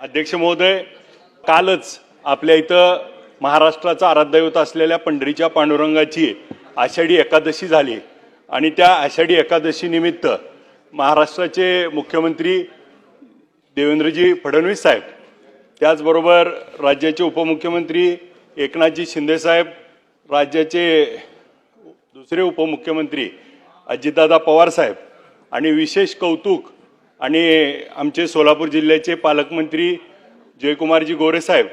अध्यक्ष महोदय कालच आपल्या इथं महाराष्ट्राचा आराध्यदैवत असलेल्या पंढरीच्या पांडुरंगाची आषाढी एकादशी झाली. आणि त्या आषाढी एकादशीनिमित्त महाराष्ट्राचे मुख्यमंत्री देवेंद्रजी फडणवीस साहेब त्याचबरोबर राज्याचे उपमुख्यमंत्री एकनाथजी शिंदेसाहेब राज्याचे दुसरे उपमुख्यमंत्री अजितदादा पवार साहेब आणि विशेष कौतुक आणि आमचे सोलापूर जिल्ह्याचे पालकमंत्री जयकुमारजी गोरेसाहेब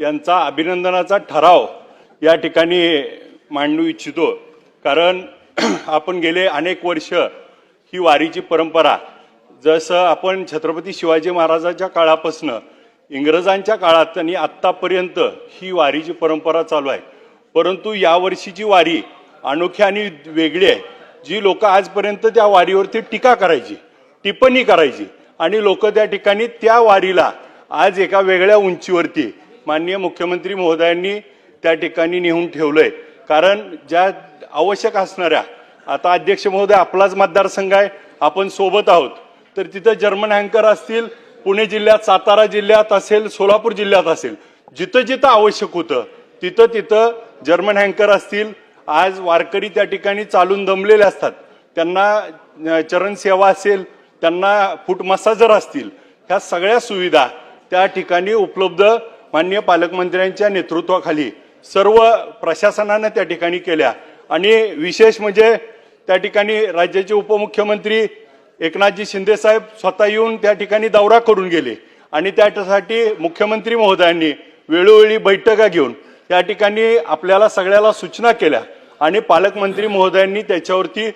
यांचा अभिनंदनाचा ठराव या ठिकाणी मांडू इच्छितो. कारण आपण गेले अनेक वर्ष ही वारीची परंपरा जसं आपण छत्रपती शिवाजी महाराजांच्या काळापासनं इंग्रजांच्या काळात आणि आत्तापर्यंत ही वारीची परंपरा चालू आहे. परंतु यावर्षीची वारी अनोखी आणि वेगळी आहे जी लोक आजपर्यंत त्या वारीवरती टीका करायची. टिप्पणी करायची. आणि लोक त्या ठिकाणी त्या वारीला आज एका वेगळ्या उंचीवरती माननीय मुख्यमंत्री महोदयांनी त्या ठिकाणी नेऊन ठेवलं आहे कारण ज्या आवश्यक असणाऱ्या आता अध्यक्ष महोदय आपलाच मतदारसंघ आहे आपण सोबत आहोत. तर तिथं जर्मन हँकर असतील पुणे जिल्ह्यात सातारा जिल्ह्यात असेल सोलापूर जिल्ह्यात असेल जिथं जिथं आवश्यक होतं तिथं तिथं जर्मन हँकर असतील आज वारकरी त्या ठिकाणी चालून दमलेले असतात. त्यांना चरण सेवा असेल त्यांना फूट मसाजर असतील ह्या सगळ्या सुविधा त्या ठिकाणी उपलब्ध मान्य पालकमंत्र्यांच्या नेतृत्वाखाली सर्व प्रशासनानं त्या ठिकाणी केल्या. आणि विशेष म्हणजे त्या ठिकाणी राज्याचे उपमुख्यमंत्री एकनाथजी शिंदेसाहेब स्वतः येऊन त्या ठिकाणी दौरा करून गेले. आणि त्यासाठी मुख्यमंत्री महोदयांनी वेळोवेळी बैठका घेऊन त्या ठिकाणी आपल्याला सगळ्याला सूचना केल्या. आणि पालकमंत्री महोदयांनी त्याच्यावरती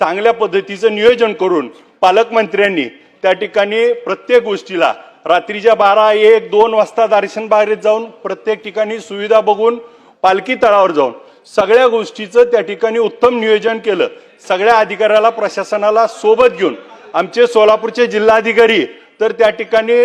चांगल्या पद्धतीचं नियोजन करून पालकमंत्र्यांनी त्या ठिकाणी प्रत्येक गोष्टीला रात्रीच्या बारा एक दोन वाजता दर्शन बाहेर जाऊन प्रत्येक ठिकाणी सुविधा बघून पालखी तळावर जाऊन सगळ्या गोष्टीचं त्या ठिकाणी उत्तम नियोजन केलं. सगळ्या अधिकाऱ्याला प्रशासनाला सोबत घेऊन आमचे सोलापूरचे जिल्हाधिकारी तर त्या ठिकाणी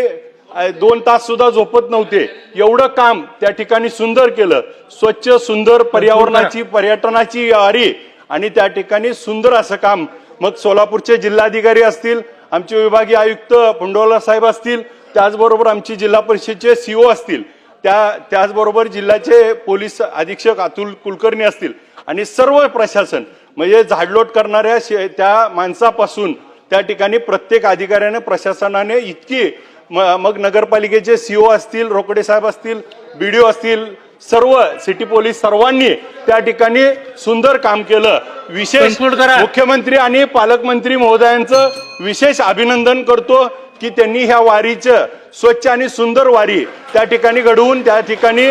दोन तास सुद्धा झोपत नव्हते. एवढं काम त्या ठिकाणी सुंदर केलं. स्वच्छ सुंदर पर्यावरणाची पर्यटनाची वारी आणि त्या ठिकाणी सुंदर असं काम मग सोलापूरचे जिल्हाधिकारी असतील आमचे विभागीय आयुक्त पुंडोला साहेब असतील त्याचबरोबर आमची जिल्हा परिषदचे सीओ असतील त्या त्याचबरोबर जिल्ह्याचे पोलीस अधीक्षक अतुल कुलकर्णी असतील आणि सर्व प्रशासन म्हणजे झाडलोट करणाऱ्या शे- त्या माणसापासून त्या ठिकाणी प्रत्येक अधिकाऱ्याने प्रशासनाने इतकी मग नगरपालिकेचे सीओ असतील रोकडे साहेब असतील बी डी ओ असतील सर्व सिटी पोलीस सर्वांनी त्या ठिकाणी सुंदर काम केलं विशेष. मुख्यमंत्री आणि पालकमंत्री महोदयांचं विशेष अभिनंदन करतो की त्यांनी ह्या वारीचं स्वच्छ आणि सुंदर वारी त्या ठिकाणी घडवून त्या ठिकाणी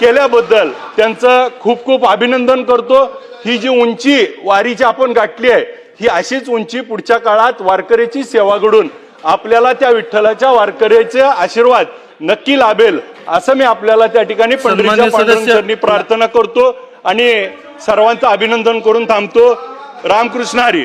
केल्याबद्दल त्यांचं खूप खूप अभिनंदन करतो ही जी उंची वारीची आपण गाठली आहे ही अशीच उंची पुढच्या काळात वारकऱ्याची सेवा घडून आपल्याला त्या विठ्ठलाच्या वारकऱ्याचे आशीर्वाद नक्की लाभेल असं मी आपल्याला त्या ठिकाणी पंढरीच्या पांडुरंगांनी प्रार्थना करतो आणि सर्वांचं अभिनंदन करून थांबतो. Ramkrishna Hari.